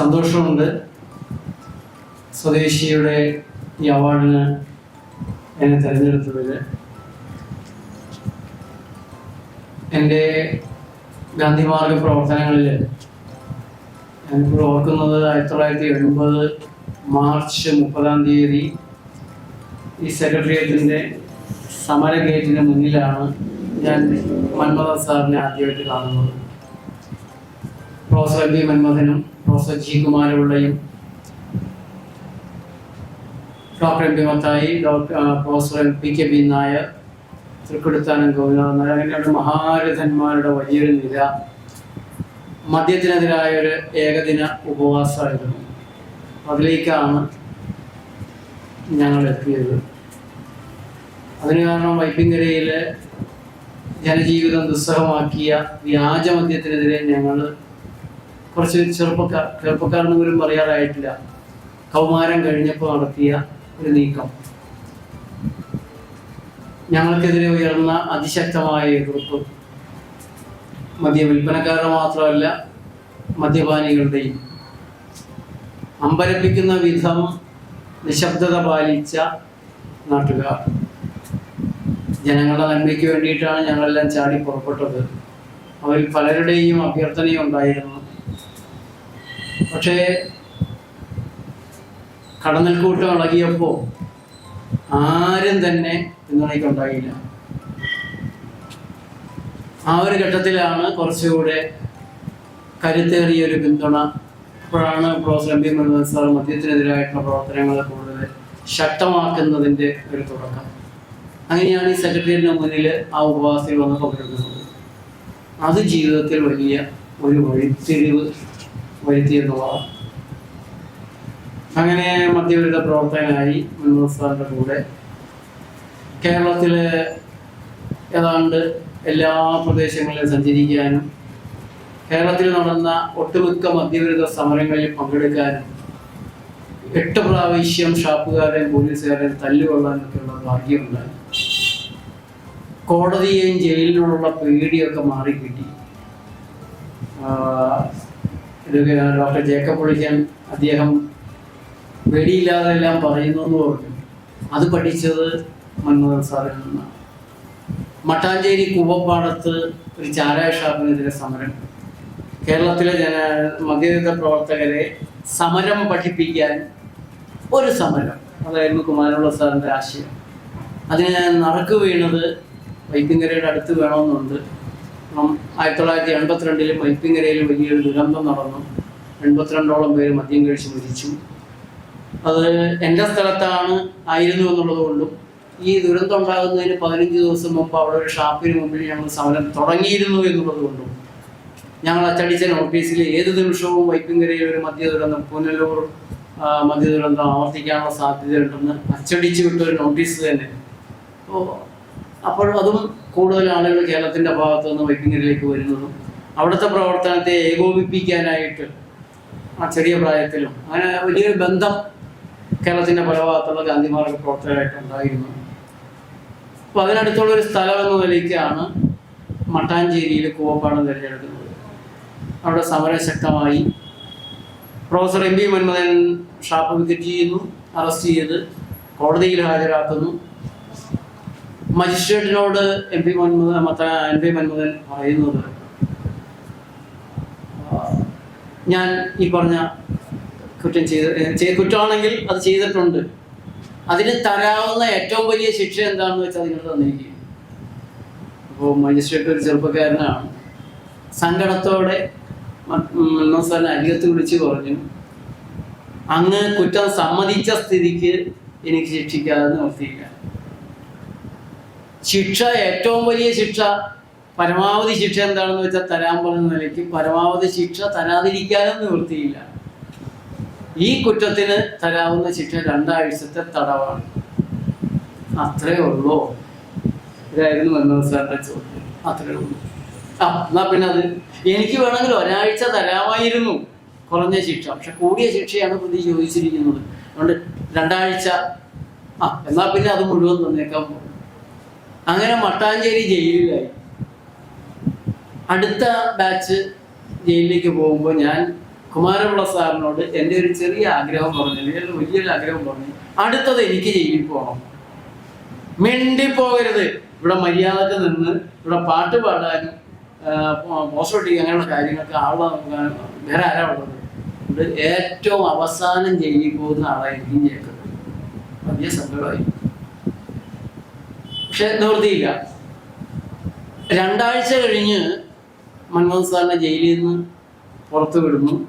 സന്തോഷമുണ്ട്. സ്വദേശിയുടെ ഈ അവാർഡിന് എന്നെ തിരഞ്ഞെടുത്തതിൽ എന്റെ ഗാന്ധിമാർഗ പ്രവർത്തനങ്ങളിൽ ഞാനിപ്പോൾ ഓർക്കുന്നത് ആയിരത്തി തൊള്ളായിരത്തി എൺപത് മാർച്ച് മുപ്പതാം തീയതി ഈ സെക്രട്ടേറിയറ്റിന്റെ സമര ഗേറ്റിന് മുന്നിലാണ് ഞാൻ മന്മഥ സാറിനെ ആദ്യമായിട്ട് കാണുന്നത്. പ്രൊഫസർ എം വി മന്മഥനും professor G കുമാരപിള്ളയും doctor M P Mathai doctor professor P K B Nair Thrikkodithanam Govindan Nair അങ്ങനെയുള്ള മഹാരഥന്മാരുടെ വലിയൊരു നിര. മദ്യത്തിനെതിരായ ഒരു ഏകദിന ഉപവാസമായിരുന്നു. അതിലേക്കാണ് ഞങ്ങൾ എത്തിയത്. അതിന് കാരണം വൈപ്പിങ്കരയിലെ ജനജീവിതം ദുസ്സഹമാക്കിയ വ്യാജമദ്യത്തിനെതിരെ ഞങ്ങൾ കുറച്ച് ചെറുപ്പക്കാർ ചെറുപ്പക്കാരെന്ന് പോലും പറയാറായിട്ടില്ല. കൗമാരം കഴിഞ്ഞപ്പോൾ നടത്തിയ ഒരു നീക്കം. ഞങ്ങൾക്കെതിരെ ഉയർന്ന അതിശക്തമായ എതിർപ്പ്. മദ്യ വിൽപ്പനക്കാരുടെ മാത്രമല്ല മദ്യപാനികളുടെയും. അമ്പരപ്പിക്കുന്ന വിധം നിശബ്ദത പാലിച്ച നാട്ടുകാർ. ജനങ്ങളുടെ നന്മയ്ക്ക് വേണ്ടിയിട്ടാണ് ഞങ്ങളെല്ലാം ചാടി പുറപ്പെട്ടത്. അവരിൽ പലരുടെയും അഭ്യർത്ഥനയും ഉണ്ടായിരുന്നു പക്ഷേ കടന്നൽക്കൂട്ടം ഇളകിയപ്പോൾ ആരും തന്നെ പിന്തുണയ്ക്കുണ്ടായില്ല. ആ ഒരു ഘട്ടത്തിലാണ് കുറച്ചുകൂടെ കരുത്തേറിയ ഒരു പിന്തുണ. അപ്പോഴാണ് professor M P Manohar sir മദ്യത്തിനെതിരായിട്ടുള്ള പ്രവർത്തനങ്ങൾ കൂടുതൽ ശക്തമാക്കുന്നതിന്റെ ഒരു തുടക്കം. അങ്ങനെയാണ് ഈ സെക്രട്ടേറിയറ്റിന് മുന്നിൽ ആ ഉപവാസികൾ വന്ന് പങ്കെടുക്കുന്നത്. അത് ജീവിതത്തിൽ വലിയ ഒരു വഴിത്തിരിവ് വരുത്തിയെന്നുള്ളതാണ് അങ്ങനെ മധ്യവരുടെ പ്രവർത്തകനായി മുഹമ്മദ് സാറിന്റെ കൂടെ കേരളത്തിലെ ഏതാണ്ട് എല്ലാ പ്രദേശങ്ങളിലും സഞ്ചരിക്കാനും കേരളത്തിൽ നടന്ന ഒട്ടുമിക്ക മധ്യവിരുദ്ധ സമരങ്ങളിൽ പങ്കെടുക്കാനും എട്ട് പ്രാവശ്യം ഷാപ്പുകാരെയും പോലീസുകാരെയും തല്ലുകൊള്ളാനൊക്കെയുള്ള ഭാഗ്യമുണ്ടായി. കോടതിയെയും ജയിലിനോടുള്ള പേടിയൊക്കെ മാറിക്കിട്ടി. ആഹ് ഇതൊക്കെ ഡോക്ടർ ജേക്കബ് പൊളിക്കാൻ അദ്ദേഹം പേടിയില്ലാതെ എല്ലാം പറയുന്നു എന്ന് പറഞ്ഞു. അത് പഠിച്ചത് മൻമോഹൻ സാറിൽ നിന്നാണ്. മട്ടാഞ്ചേരി കൂവപ്പാടത്ത് ഒരു ചാരായ ഷാപ്പിനെതിരെ സമരം. കേരളത്തിലെ ജന മധ്യവിധ പ്രവർത്തകരെ സമരം പഠിപ്പിക്കാൻ ഒരു സമരം. അതായിരുന്നു കുമാരനുള്ള സാറിന്റെ ആശയം. അതിന് നറുക്ക് വീണത് വൈപ്പിങ്കരയുടെ അടുത്ത് വേണമെന്നുണ്ട്. ആയിരത്തി തൊള്ളായിരത്തി എൺപത്തിരണ്ടിൽ മൈപ്പിങ്ങരയിൽ വലിയൊരു ദുരന്തം നടന്നു. എൺപത്തിരണ്ടോളം പേര് മദ്യം കഴിച്ച് മരിച്ചു. അത് എന്റെ സ്ഥലത്താണ് ആയിരുന്നു എന്നുള്ളത് കൊണ്ടും ഈ ദുരന്തം ഉണ്ടാകുന്നതിന് പതിനഞ്ച് ദിവസം മുമ്പ് അവിടെ ഒരു ഷാപ്പിന് മുമ്പിൽ ഞങ്ങൾ സമരം തുടങ്ങിയിരുന്നു എന്നുള്ളത് കൊണ്ടും ഞങ്ങൾ അച്ചടിച്ച നോട്ടീസിൽ ഏത് നിമിഷവും വൈപ്പിങ്കരയിൽ ഒരു മദ്യ ദുരന്തം പുനലൂർ മദ്യ ദുരന്തം ആവർത്തിക്കാനുള്ള സാധ്യതയുണ്ടെന്ന് അച്ചടിച്ചു വിട്ട ഒരു നോട്ടീസ് തന്നെ. അപ്പോൾ അപ്പോൾ അതും കൂടുതൽ ആളുകൾ കേരളത്തിന്റെ ഭാഗത്തു നിന്ന് വൈപ്പിങ്ങരിലേക്ക് വരുന്നതും അവിടുത്തെ പ്രവർത്തനത്തെ ഏകോപിപ്പിക്കാനായിട്ട് ആ ചെറിയ പ്രായത്തിലും അങ്ങനെ വലിയൊരു ബന്ധം കേരളത്തിന്റെ പല ഭാഗത്തുള്ള ഗാന്ധിമാരുടെ പ്രവർത്തകരായിട്ട് ഉണ്ടായിരുന്നു. അപ്പോൾ അതിനടുത്തുള്ള ഒരു സ്ഥലം എന്ന നിലയ്ക്കാണ് മട്ടാഞ്ചേരിയിൽ കൂവപ്പാടം തിരഞ്ഞെടുക്കുന്നത്. അവിടെ സമരം ശക്തമായി. Professor M P Manmathan shop picket ചെയ്യുന്നു അറസ്റ്റ് ചെയ്ത് കോടതിയിൽ ഹാജരാക്കുന്നു. മജിസ്ട്രേറ്റിനോട് M P Manmohan M P Manmohan പറയുന്നത് ഞാൻ ഈ പറഞ്ഞ കുറ്റം ചെയ്ത് കുറ്റമാണെങ്കിൽ അത് ചെയ്തിട്ടുണ്ട്. അതിന് തരാവുന്ന ഏറ്റവും വലിയ ശിക്ഷ എന്താണെന്ന് വെച്ചാൽ നിങ്ങൾ തന്നിരിക്കും. അപ്പോൾ മജിസ്ട്രേറ്റ് ഒരു ചെറുപ്പക്കാരനാണ്. സങ്കടത്തോടെ സാറിനെ അരികത്ത് വിളിച്ച് പറഞ്ഞു അങ്ങ് കുറ്റം സമ്മതിച്ച സ്ഥിതിക്ക് എനിക്ക് ശിക്ഷിക്കാതെ നിവർത്തിയില്ല ശിക്ഷ ഏറ്റവും വലിയ ശിക്ഷ പരമാവധി ശിക്ഷ എന്താണെന്ന് വെച്ചാൽ തരാൻ പറഞ്ഞ നിലയ്ക്ക് പരമാവധി ശിക്ഷ തരാതിരിക്കാനും നിവൃത്തിയില്ല. ഈ കുറ്റത്തിന് തരാവുന്ന ശിക്ഷ രണ്ടാഴ്ചത്തെ തടവാണ്. അത്രേ ഉള്ളൂ. ഇതായിരുന്നു മൻമോഹൻ സാറിന്റെ ചോദ്യം. അത്രേ ഉള്ളൂ. ആ എന്നാ പിന്നെ അത് എനിക്ക് വേണമെങ്കിൽ ഒരാഴ്ച തരാമായിരുന്നു കുറഞ്ഞ ശിക്ഷ. പക്ഷെ കൂടിയ ശിക്ഷയാണ് പ്രതി ചോദിച്ചിരിക്കുന്നത്. അതുകൊണ്ട് രണ്ടാഴ്ച. ആ എന്നാ പിന്നെ അത് മുഴുവൻ തന്നേക്കാൻ പോകും അങ്ങനെ മട്ടാഞ്ചേരി ജയിലിലായി. അടുത്ത ബാച്ച് ജയിലിലേക്ക് പോകുമ്പോൾ ഞാൻ കുമാരപിള്ള സാറിനോട് എന്റെ ഒരു ചെറിയ ആഗ്രഹം പറഞ്ഞു എന്റെ വലിയൊരു ആഗ്രഹം പറഞ്ഞു അടുത്തത് എനിക്ക് ജയിലിൽ പോകണം മിണ്ടി പോകരുത്. ഇവിടെ മര്യാദയ്ക്ക് നിന്ന് ഇവിടെ പാട്ട് പാടാനും ഒട്ടിക്കുക അങ്ങനെയുള്ള കാര്യങ്ങൾക്ക് ആളെ വേറെ ആരാ ഉള്ളത്? ഇവിടെ ഏറ്റവും അവസാനം ജയിലിൽ പോകുന്ന ആളായിരിക്കും ജയിക്കുന്നത് വലിയ സങ്കടമായി. പക്ഷെ നിവൃത്തിയില്ല. രണ്ടാഴ്ച കഴിഞ്ഞ് മൻമോഹൻ സാറിനെ ജയിലിൽ നിന്ന് പുറത്തു വിടുന്നു.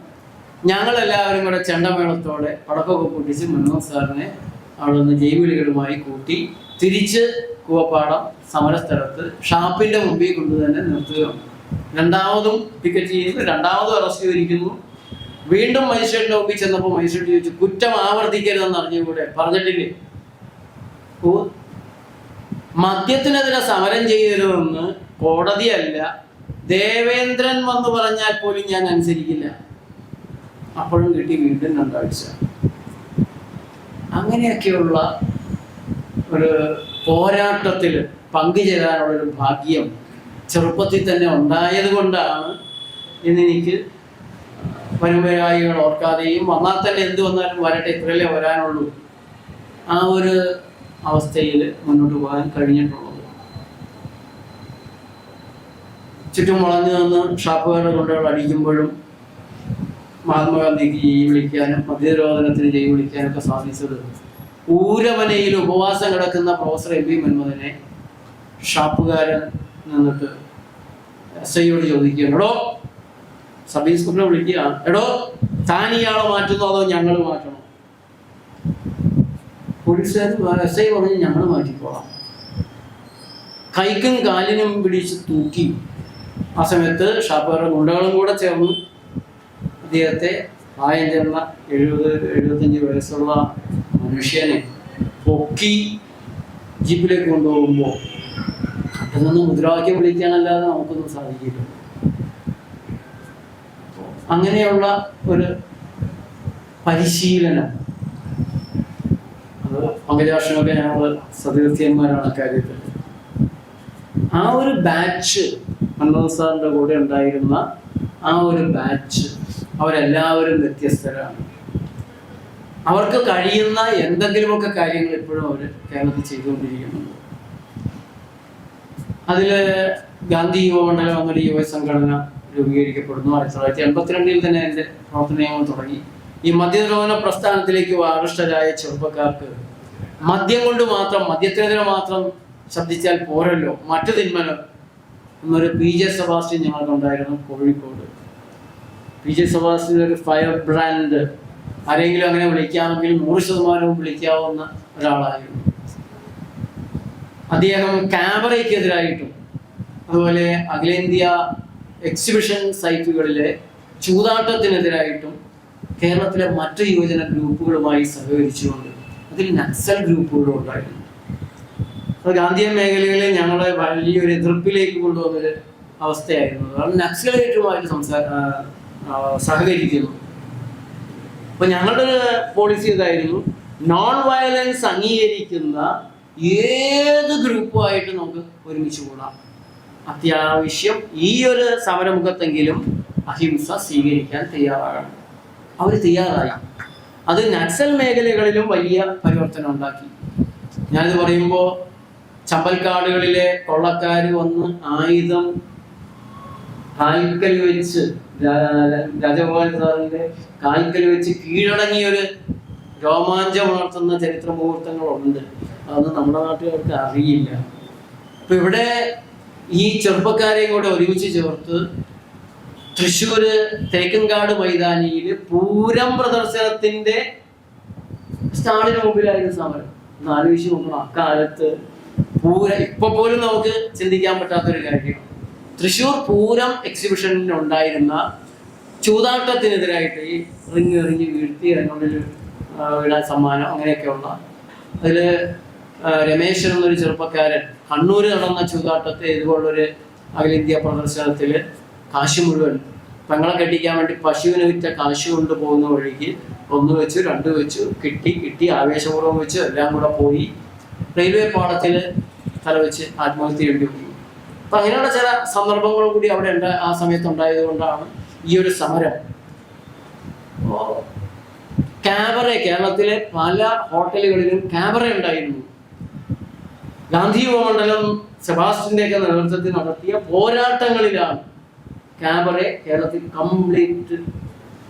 ഞങ്ങളെല്ലാവരും കൂടെ ചെണ്ടമേളത്തോടെ പടക്കമൊക്കെ പൊട്ടിച്ച് മൻമോഹൻ സാറിനെ അവിടെ നിന്ന് ജൈവിളികളുമായി കൂട്ടി തിരിച്ച് കൂവപ്പാടം സമരസ്ഥലത്ത് ഷാപ്പിന്റെ മുമ്പിൽ കൊണ്ട് തന്നെ നിർത്തുകയാണ്. രണ്ടാമതും ടിക്കറ്റ് ചെയ്യുന്നു രണ്ടാമതും അറസ്റ്റ് ചെയ്തിരിക്കുന്നു. വീണ്ടും മജിസ്ട്രേറ്റിന്റെ മുമ്പിൽ ചെന്നപ്പോൾ മജിസ്ട്രേറ്റ് ചോദിച്ചു കുറ്റം ആവർത്തിക്കരുതെന്ന് അറിഞ്ഞുകൂടെ? പറഞ്ഞിട്ടില്ലേ? മദ്യത്തിനെതിരെ സമരം ചെയ്യരുതെന്ന് കോടതിയല്ല ദേവേന്ദ്രൻ വന്ന് പറഞ്ഞാൽ പോലും ഞാൻ അനുസരിക്കില്ല. അപ്പോഴും കിട്ടി വീണ്ടും രണ്ടാഴ്ച. അങ്ങനെയൊക്കെയുള്ള ഒരു പോരാട്ടത്തിൽ പങ്കുചേരാനുള്ള ഒരു ഭാഗ്യം ചെറുപ്പത്തിൽ തന്നെ ഉണ്ടായത് കൊണ്ടാണ് ഇന്നെനിക്ക് വരുമ്പരായികൾ ഓർക്കാതെയും വന്നാൽ തന്നെ എന്ത് വന്നാലും വരട്ടെ ഇത്രയല്ലേ വരാനുള്ളൂ. ആ ഒരു അവസ്ഥയിൽ മുന്നോട്ട് പോകാൻ കഴിഞ്ഞിട്ടുള്ളത്. ചുറ്റും വളഞ്ഞു നിന്ന് ഷാപ്പുകാരുടെ കൊണ്ടുകൾ അടിക്കുമ്പോഴും മഹാത്മാഗാന്ധിക്ക് ജയി വിളിക്കാനും മദ്യരോധനത്തിന് ജയി വിളിക്കാനും ഒക്കെ സാധിച്ചത്. ഊരവനയിൽ ഉപവാസം കിടക്കുന്ന പ്രൊഫസർ എം പി മന്മഥനെ ഷാപ്പുകാരൻ നിന്നിട്ട് എസ് ഐയോട് ചോദിക്കുകയാണ് എടോ സബ് ഇൻസ്പെക്ടറെ വിളിക്കുക എടോ താൻ ഇയാളെ മാറ്റുന്നോ അതോ ഞങ്ങൾ മാറ്റണോ? പോലീസുകാർ എസ് ഐ പറഞ്ഞ് ഞങ്ങൾ മാറ്റിക്കോളാം. കൈക്കും കാലിനും പിടിച്ച് തൂക്കി ആ സമയത്ത് ഷാപ്പുകാരുടെ ഗുണ്ടകളും കൂടെ ചേർന്ന് അദ്ദേഹത്തെ പ്രായം ചെന്ന എഴുപത് എഴുപത്തഞ്ച് വയസ്സുള്ള മനുഷ്യനെ പൊക്കി ജീപ്പിലേക്ക് കൊണ്ടുപോകുമ്പോൾ അതിൽ മുദ്രാവാക്യം വിളിക്കാനല്ലാതെ നമുക്കൊന്നും സാധിക്കില്ല. അങ്ങനെയുള്ള ഒരു പരിശീലനം പങ്കജാക്ഷനൊക്കെ ഞങ്ങൾ സതീർത്ഥ്യന്മാരാണ് കാര്യത്തിൽ. ആ ഒരു ബാച്ച് മൻമോഹൻ സാറിന്റെ കൂടെ ഉണ്ടായിരുന്ന ആ ഒരു ബാച്ച് അവരെല്ലാവരും വ്യത്യസ്തരാണ്. അവർക്ക് കഴിയുന്ന എന്തെങ്കിലുമൊക്കെ കാര്യങ്ങൾ ഇപ്പോഴും അവർ കേരളത്തിൽ ചെയ്തുകൊണ്ടിരിക്കുന്നുണ്ട് അതിൽ ഗാന്ധി യുവമണ്ഡലം എന്നൊരു യുവ സംഘടന രൂപീകരിക്കപ്പെടുന്നു. ആയിരത്തി തൊള്ളായിരത്തി എൺപത്തിരണ്ടിൽ തന്നെ അതിന്റെ പ്രവർത്തനങ്ങൾ തുടങ്ങി. ഈ മദ്യദ്രോഹന പ്രസ്ഥാനത്തിലേക്ക് ആകൃഷ്ടരായ ചെറുപ്പക്കാർക്ക് മദ്യം കൊണ്ട് മാത്രം മദ്യത്തിനെതിരെ മാത്രം ശബ്ദിച്ചാൽ പോരല്ലോ. മറ്റു തിന്മല എന്നൊരു പി ജെ സെബാസ്റ്റ്യൻ ഞങ്ങൾക്കുണ്ടായിരുന്നു കോഴിക്കോട്. പി ജെ സെബാസ്റ്റ്യൻ ഒരു ഫയർ ബ്രാൻഡ്. ആരെങ്കിലും അങ്ങനെ വിളിക്കാമെങ്കിൽ നൂറ് ശതമാനവും വിളിക്കാവുന്ന ഒരാളായിരുന്നു. അദ്ദേഹം ക്യാമറയ്ക്കെതിരായിട്ടും അതുപോലെ അഖിലേന്ത്യ എക്സിബിഷൻ സൈറ്റുകളിലെ ചൂതാട്ടത്തിനെതിരായിട്ടും കേരളത്തിലെ മറ്റ് യുവജന ഗ്രൂപ്പുകളുമായി സഹകരിച്ചുകൊണ്ട് അതിൽ നക്സൽ ഗ്രൂപ്പുകളും ഉണ്ടായിരുന്നു. അത് ഗാന്ധിയൻ മേഖലകളിൽ ഞങ്ങളെ വലിയൊരു എതിർപ്പിലേക്ക് കൊണ്ടുവന്നൊരു അവസ്ഥയായിരുന്നു. അത് നക്സലേറ്റുമായിട്ട് സംസാ ആ, ആ, സഹകരിക്കുന്നു. അപ്പൊ ഞങ്ങളുടെ പോളിസി ഇതായിരുന്നു. നോൺ വയലൻസ് അംഗീകരിക്കുന്ന ഏത് ഗ്രൂപ്പുമായിട്ട് നമുക്ക് ഒരുമിച്ച് കൂടാം. അത്യാവശ്യം ഈ ഒരു സമരമുഖത്തെങ്കിലും അഹിംസ സ്വീകരിക്കാൻ തയ്യാറാകണം. അവർ തയ്യാറായി അത് നക്സൽ മേഖലകളിലും വലിയ പരിവർത്തനം ഉണ്ടാക്കി. ഞാനിത് പറയുമ്പോൾ ചമ്പൽക്കാടുകളിലെ കൊള്ളക്കാർ വന്ന് ആയുധം കാൽക്കൽ വെച്ച് രാജഗോപാൽ സാറിന്റെ കാൽക്കൽ വെച്ച് കീഴടങ്ങിയ ഒരു രോമാഞ്ചം ഉണർത്തുന്ന ചരിത്ര മുഹൂർത്തങ്ങളുണ്ട് അതൊന്നും നമ്മുടെ നാട്ടുകാർക്ക് അറിയില്ല. അപ്പൊ ഇവിടെ ഈ ചെറുപ്പക്കാരെയും കൂടെ ഒരുമിച്ച് ചേർത്ത് തൃശ്ശൂര് തേക്കൻകാട് മൈതാനിയിൽ പൂരം പ്രദർശനത്തിന്റെ സ്റ്റാളിന് മുമ്പിലായിരുന്നു സമരം ആലോചിച്ച് നോക്കണം അക്കാലത്ത് പൂര ഇപ്പൊ പോലും നമുക്ക് ചിന്തിക്കാൻ പറ്റാത്തൊരു കാര്യം. തൃശ്ശൂർ പൂരം എക്സിബിഷനിൽ ഉണ്ടായിരുന്ന ചൂതാട്ടത്തിനെതിരായിട്ട് ഈ റിങ് എറിഞ്ഞ് വീഴ്ത്തി അതിനുള്ളിൽ വിടാൻ സമ്മാനം അങ്ങനെയൊക്കെയുള്ള അതിൽ രമേശൻ എന്നൊരു ചെറുപ്പക്കാരൻ കണ്ണൂര് നടന്ന ചൂതാട്ടത്തെ ഇതുപോലൊരു അഖിലേന്ത്യാ പ്രദർശനത്തിൽ കാശ് മുഴുവൻ. പെങ്ങളെ കെട്ടിക്കാൻ വേണ്ടി പശുവിന് വിറ്റ കാശ് കൊണ്ടുപോകുന്ന വഴിക്ക് ഒന്ന് വെച്ചു രണ്ട് വെച്ചു കിട്ടി കിട്ടി ആവേശപൂർവം വെച്ച് എല്ലാം കൂടെ പോയി റെയിൽവേ പാളത്തിൽ തലവെച്ച് ആത്മഹത്യ ചെയ്യേണ്ടി വന്നു. അപ്പൊ അങ്ങനെയുള്ള ചില സന്ദർഭങ്ങൾ കൂടി അവിടെ ഉണ്ട് ആ സമയത്ത് ഉണ്ടായത് കൊണ്ടാണ് ഈ ഒരു സമരം. ക്യാബറ കേരളത്തിലെ പല ഹോട്ടലുകളിലും ക്യാമറ ഉണ്ടായിരുന്നു. ഗാന്ധി മണ്ഡലം സെബാസ്റ്റിന്റെ ഒക്കെ നേതൃത്വത്തിൽ നടത്തിയ പോരാട്ടങ്ങളിലാണ് ക്യാമറ കേരളത്തിൽ കംപ്ലീറ്റ്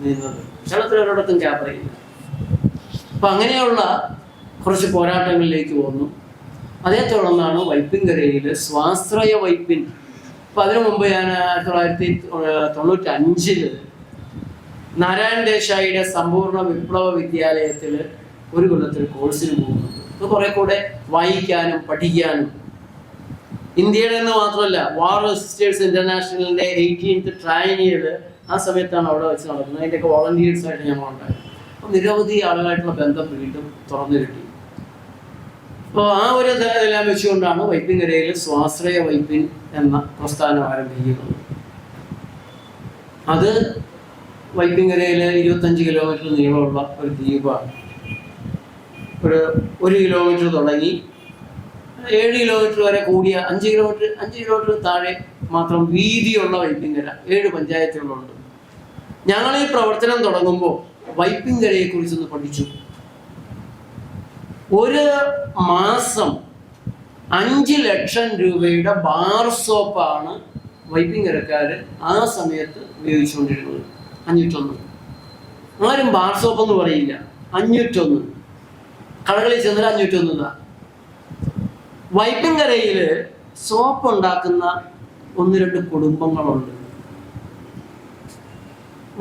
നിന്നത് കേരളത്തിൽ ഒരിടത്തും ക്യാമറയില്ല അപ്പൊ അങ്ങനെയുള്ള കുറച്ച് പോരാട്ടങ്ങളിലേക്ക് വന്നു അതേ തുടർന്നാണ് വൈപ്പിൻകരയിൽ സ്വാശ്രയ വൈപ്പിൻ. അപ്പൊ അതിനു മുമ്പ് ഞാൻ ആയിരത്തി തൊള്ളായിരത്തി തൊണ്ണൂറ്റി അഞ്ചിൽ നാരായണ ദേശായിയുടെ സമ്പൂർണ വിപ്ലവ വിദ്യാലയത്തിൽ ഒരു കൊല്ലത്തിൽ കോഴ്സിന് പോകുന്നുണ്ട് അത് കുറെ കൂടെ വായിക്കാനും പഠിക്കാനും ഇന്ത്യയുടെ എന്ന് മാത്രമല്ല വാർ റെസിസ്റ്റേഴ്സ് ഇന്റർനാഷണലിന്റെ എയ്റ്റീൻത്ത് ട്രൈനിയൽ ആ സമയത്താണ് അവിടെ വെച്ച് നടക്കുന്നത് അതിന്റെയൊക്കെ വോളണ്ടിയേഴ്സ് ആയിട്ട് ഞങ്ങൾ ഉണ്ടായിരുന്നു അപ്പോൾ നിരവധി ആളുകളായിട്ടുള്ള ബന്ധം വീണ്ടും തുറന്നു കിട്ടി. അപ്പോൾ ആ ഒരു ഇതെല്ലാം വെച്ചുകൊണ്ടാണ് വൈപ്പിൻകരയിൽ സ്വാശ്രയ വൈപ്പിൻ എന്ന പ്രസ്ഥാനം ആരംഭിക്കുന്നത്. അത് വൈപ്പിൻകരയിൽ ഇരുപത്തഞ്ച് കിലോമീറ്റർ നീളമുള്ള ഒരു ദ്വീപാണ്. ഒരു ഒരു കിലോമീറ്റർ തുടങ്ങി ഏഴ് കിലോമീറ്റർ വരെ കൂടിയ അഞ്ച് കിലോമീറ്റർ അഞ്ച് കിലോമീറ്റർ താഴെ മാത്രം വീതിയുള്ള വൈപ്പിൻകര ഏഴ് പഞ്ചായത്തുകളുണ്ട്. ഞങ്ങൾ ഈ പ്രവർത്തനം തുടങ്ങുമ്പോൾ വൈപ്പിൻകരയെ കുറിച്ചൊന്ന് പഠിച്ചു. ഒരു മാസം അഞ്ച് ലക്ഷം രൂപയുടെ ബാർ സോപ്പാണ് വൈപ്പിൻകരക്കാർ ആ സമയത്ത് ഉപയോഗിച്ചുകൊണ്ടിരുന്നത്. അഞ്ഞൂറ്റൊന്ന്. ആരും ബാർ സോപ്പ് എന്ന് പറയില്ല. അഞ്ഞൂറ്റൊന്ന്. കടകളിൽ ചെന്നാൽ അഞ്ഞൂറ്റൊന്ന് എന്നാ. വൈപ്പിൻകരയിൽ സോപ്പ് ഉണ്ടാക്കുന്ന ഒന്ന് രണ്ട് കുടുംബങ്ങളുണ്ട്.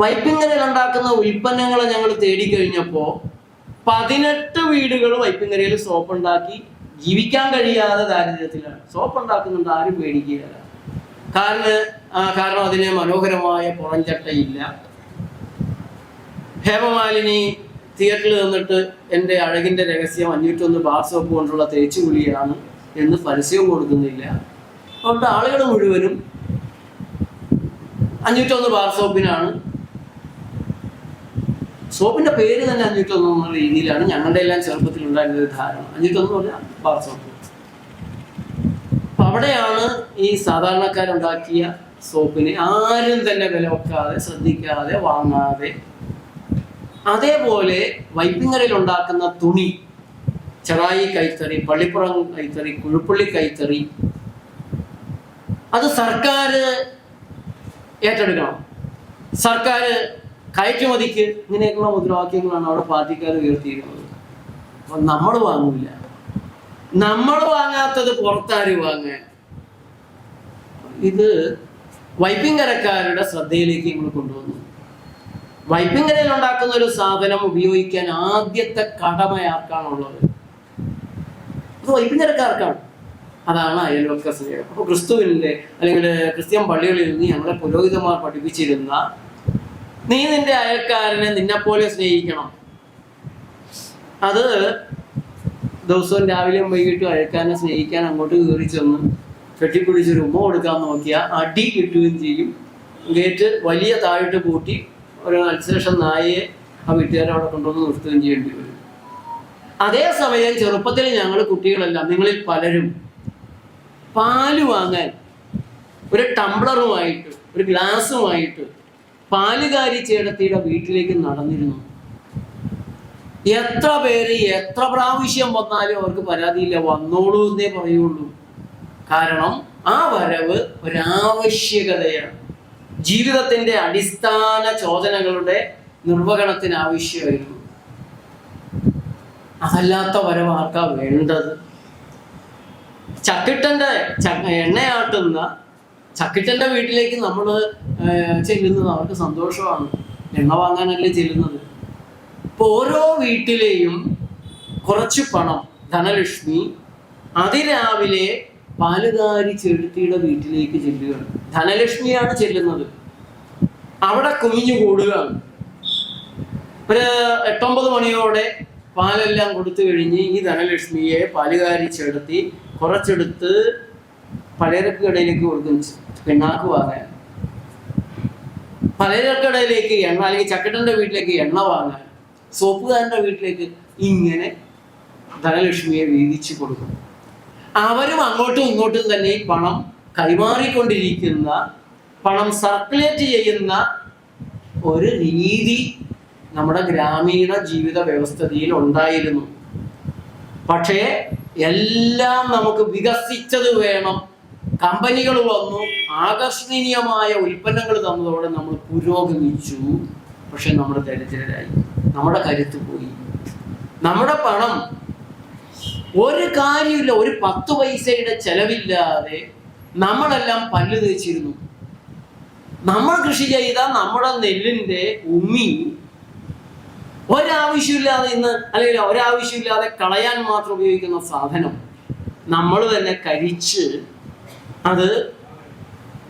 വൈപ്പിൻകരയിൽ ഉണ്ടാക്കുന്ന ഉൽപ്പന്നങ്ങൾ ഞങ്ങൾ തേടിക്കഴിഞ്ഞപ്പോൾ പതിനെട്ട് വീടുകൾ വൈപ്പിൻകരയിൽ സോപ്പ് ഉണ്ടാക്കി ജീവിക്കാൻ കഴിയാതെ ദാരിദ്ര്യത്തിലാണ്. സോപ്പ് ഉണ്ടാക്കുന്നുണ്ട് ആരും പേടിക്കുകയില്ല. കാരണം കാരണം അതിന് മനോഹരമായ പുറംചട്ടയില്ല. ഹേമമാലിനി തിയേറ്ററിൽ നിന്നിട്ട് എന്റെ അഴകിന്റെ രഹസ്യം അഞ്ഞൂറ്റൊന്ന് ബാർ സോപ്പ് കൊണ്ടുള്ള തേച്ചുകുളിയാണ്. എന്ന് പരസ്യവും കൊടുക്കുന്നില്ല. അതുകൊണ്ട് ആളുകൾ മുഴുവനും അഞ്ഞൂറ്റൊന്ന് ബാർ സോപ്പിനാണ്. സോപ്പിന്റെ പേര് തന്നെ അഞ്ഞൂറ്റൊന്ന് എന്നുള്ള രീതിയിലാണ് ഞങ്ങളുടെ എല്ലാം ചെറുപ്പത്തിൽ ഉണ്ടായിരുന്ന ഒരു ധാരണ. അഞ്ഞൂറ്റൊന്ന് പറഞ്ഞാൽ ബാർ സോപ്പ്. അവിടെയാണ് ഈ സാധാരണക്കാരുണ്ടാക്കിയ സോപ്പിനെ ആരും തന്നെ വില വെക്കാതെ ശ്രദ്ധിക്കാതെ വാങ്ങാതെ അതേപോലെ വൈപ്പിങ്ങറിൽ ഉണ്ടാക്കുന്ന തുണി ചെറായി കൈത്തറി പള്ളിപ്പുറം കൈത്തറി കുഴുപ്പള്ളി കൈത്തറി. അത് സർക്കാർ ഏറ്റെടുക്കണം. സർക്കാർ കയറ്റുമതിക്ക് ഇങ്ങനെയൊക്കെയുള്ള മുദ്രാവാക്യങ്ങളാണ് അവിടെ പാർട്ടിക്കാർ ഉയർത്തിയിരുന്നത് അപ്പൊ നമ്മൾ വാങ്ങില്ല നമ്മൾ വാങ്ങാത്തത് പുറത്താര് വാങ്ങാൻ ഇത് വൈപ്പിങ്കരക്കാരുടെ ശ്രദ്ധയിലേക്ക് നമ്മൾ കൊണ്ടുവന്നു. വൈപ്പിങ്കരയിൽ ഉണ്ടാക്കുന്ന ഒരു സാധനം ഉപയോഗിക്കാൻ ആദ്യത്തെ കടമ ആർക്കാണുള്ളത്? അത് വൈപ്പിങ്കരക്കാർക്കാണ് അതാണ് അയൽവക്ക സ്നേഹം അപ്പൊ ക്രിസ്തുവിന്റെ അല്ലെങ്കിൽ ക്രിസ്ത്യൻ പള്ളികളിൽ നിന്ന് ഞങ്ങളെ പുരോഹിതന്മാർ പഠിപ്പിച്ചിരുന്ന നീ നിന്റെ അയൽക്കാരനെ നിന്നെപ്പോലെ സ്നേഹിക്കണം. അത് ദിവസവും രാവിലെയും വൈകിട്ടും അയൽക്കാരനെ സ്നേഹിക്കാൻ അങ്ങോട്ട് കയറി ചെന്ന് കെട്ടിപ്പിടിച്ചൊരു ഉമ്മ കൊടുക്കാൻ നോക്കിയാൽ അടി കിട്ടുകയും ചെയ്യും. ഗേറ്റ് വലിയ താഴിട്ട് പൂട്ടി ഒരു അൽസേഷൻ നായയെ ആ വീട്ടുകാരെ അവിടെ കൊണ്ടുവന്ന് നിർത്തുകയും ചെയ്യേണ്ടി വരും. അതേസമയം ചെറുപ്പത്തിൽ ഞങ്ങൾ കുട്ടികളെല്ലാം നിങ്ങളിൽ പലരും പാൽ വാങ്ങാൻ ഒരു ടംബ്ലറുമായിട്ട് ഒരു ഗ്ലാസ്സുമായിട്ട് പാലുകാരി ചേട്ടത്തിയുടെ വീട്ടിലേക്ക് നടന്നിരുന്നു. എത്ര പേര് എത്ര പ്രാവശ്യം വന്നാലും അവർക്ക് പരാതിയില്ല വന്നോളൂ എന്നേ പറയുള്ളൂ. കാരണം ആ വരവ് ഒരാവശ്യകതയാണ്. ജീവിതത്തിന്റെ അടിസ്ഥാന ചോദനകളുടെ നിർവഹണത്തിന് ആവശ്യമായിരുന്നു. അതല്ലാത്ത വരവാർക്കാ വേണ്ടത്. ചക്കിട്ടന്റെ എണ്ണയാട്ടുന്ന ചക്കിട്ടന്റെ വീട്ടിലേക്ക് നമ്മൾ ചെല്ലുന്നത് അവർക്ക് സന്തോഷമാണ്. എണ്ണ വാങ്ങാനല്ലേ ചെല്ലുന്നത്? ഇപ്പൊ ഓരോ വീട്ടിലെയും കുറച്ച് പണം ധനലക്ഷ്മി അതിരാവിലെ പാലുകാരി ചെടുത്തിയുടെ വീട്ടിലേക്ക് ചെല്ലുകയാണ്. ധനലക്ഷ്മിയാണ് ചെല്ലുന്നത്. അവിടെ കുമിഞ്ഞു കൂടുകയാണ്. ഒരു എട്ടൊമ്പത് മണിയോടെ പാലെല്ലാം കൊടുത്തു കഴിഞ്ഞ് ഈ ധനലക്ഷ്മിയെ ചേർത്തി കുറച്ചെടുത്ത് പലചരക്ക് കടയിലേക്ക് കൊടുക്കും പിണ്ണാക്ക് വാങ്ങാൻ. പലചരക്ക് കടയിലേക്ക് എണ്ണ അല്ലെങ്കിൽ ചക്കട്ടന്റെ വീട്ടിലേക്ക് എണ്ണ വാങ്ങാൻ. സോപ്പുകാരന്റെ വീട്ടിലേക്ക് ഇങ്ങനെ ധനലക്ഷ്മിയെ വീതിച്ചു കൊടുക്കും. അവരും അങ്ങോട്ടും ഇങ്ങോട്ടും തന്നെ ഈ പണം കൈമാറിക്കൊണ്ടിരിക്കുന്ന പണം സർക്കുലേറ്റ് ചെയ്യുന്ന ഒരു രീതി നമ്മുടെ ഗ്രാമീണ ജീവിത വ്യവസ്ഥിതിയിൽ ഉണ്ടായിരുന്നു. പക്ഷേ എല്ലാം നമുക്ക് വികസിച്ചത് വേണം. കമ്പനികൾ വന്നു ആകർഷണീയമായ ഉൽപ്പന്നങ്ങൾ തന്നതോടെ നമ്മൾ പുരോഗമിച്ചു. പക്ഷെ നമ്മൾ ദരിദ്രരായി. നമ്മുടെ കരുത്ത് പോയി. നമ്മുടെ പണം ഒരു കാര്യമില്ല ഒരു പത്ത് പൈസയുടെ ചെലവില്ലാതെ നമ്മളെല്ലാം പല്ല് തേച്ചിരുന്നു. നമ്മൾ കൃഷി ചെയ്ത നമ്മുടെ നെല്ലിന്റെ ഉമ്മി ഒരാവശ്യമില്ലാതെ ഇന്ന് അല്ലെങ്കിൽ ഒരാവശ്യമില്ലാതെ കളയാൻ മാത്രം ഉപയോഗിക്കുന്ന സാധനം നമ്മൾ തന്നെ കരിച്ച് അത്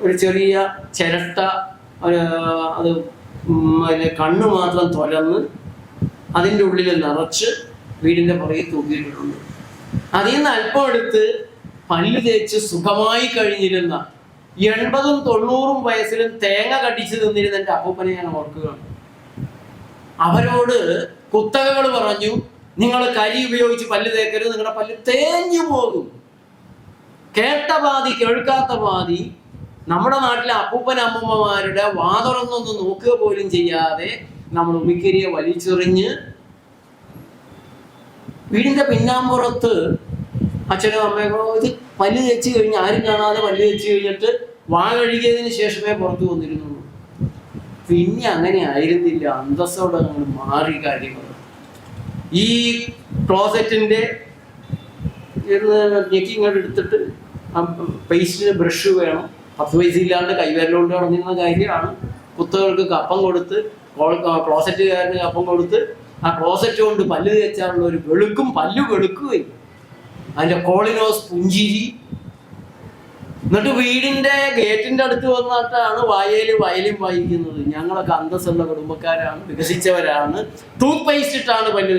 ഒരു ചെറിയ ചിരട്ട ഒരു അത് അതിലെ കണ്ണ് മാത്രം തുരന്ന് അതിന്റെ ഉള്ളിൽ നിറച്ച് വീടിന്റെ പുറകെ തൂക്കിയിട്ടുണ്ട് അതിൽ നിന്ന് അല്പം എടുത്ത് പല്ല് തേച്ച് സുഖമായി കഴിഞ്ഞിരുന്ന എൺപതും തൊണ്ണൂറും വയസ്സിലും തേങ്ങ കടിച്ചു തിന്നിരുന്ന എന്റെ അപ്പൂപ്പനെ ഞാൻ ഓർക്കുകയാണ്. അവരോട് കുത്തകകൾ പറഞ്ഞു നിങ്ങൾ കരി ഉപയോഗിച്ച് പല്ല് തേക്കരുത് നിങ്ങളുടെ പല്ല് തേഞ്ഞു പോകും. കേട്ട പാതി കേൾക്കാത്ത പാതി നമ്മുടെ നാട്ടിലെ അപ്പൂപ്പൻ അമ്മൂമ്മമാരുടെ വാതുറന്നൊന്ന് നോക്കുക പോലും ചെയ്യാതെ നമ്മൾ ഉമിക്കരിയെ വലിച്ചെറിഞ്ഞ് വീടിന്റെ പിന്നാമ്പുറത്ത് അച്ഛനും അമ്മയോ ഇത് പല്ല് തേച്ച് കഴിഞ്ഞ് ആരും കാണാതെ പല്ല് തേച്ച് കഴിഞ്ഞിട്ട് വാ കഴുകിയതിന് ശേഷമേ പുറത്തു വന്നിരുന്നുള്ളൂ. പിന്നെ അങ്ങനെ ആയിരുന്നില്ല. അന്തസ്സോടെ നമ്മൾ മാറി കാര്യങ്ങൾ. ഈ ക്ലോസറ്റിന്റെ ഞെക്കി ഇങ്ങോട്ട് എടുത്തിട്ട് പേസ്റ്റിന് ബ്രഷ് വേണം. പത്ത് പൈസ ഇല്ലാണ്ട് കൈവിരലുകൊണ്ട് നടന്നിരുന്ന കാര്യമാണ്. കുത്തകൾക്ക് കപ്പം കൊടുത്ത് ക്ലോസറ്റുകാരന് കപ്പം കൊടുത്ത് ആ ക്ലോസറ്റ് കൊണ്ട് പല്ല് തേച്ചാലുള്ള ഒരു വെളുക്കും പല്ല് വെളുക്കുകയും. അതിന്റെ കോളിനോസ് പുഞ്ചിരി എന്നിട്ട് വീടിന്റെ ഗേറ്റിന്റെ അടുത്ത് വന്നിട്ടാണ് വായൽ വയലും വായിക്കുന്നത് ഞങ്ങളൊക്കെ അന്തസ്സുള്ള കുടുംബക്കാരാണ് വികസിച്ചവരാണ് ടൂത്ത് പേസ്റ്റ് ഇട്ടാണ് പല്ലു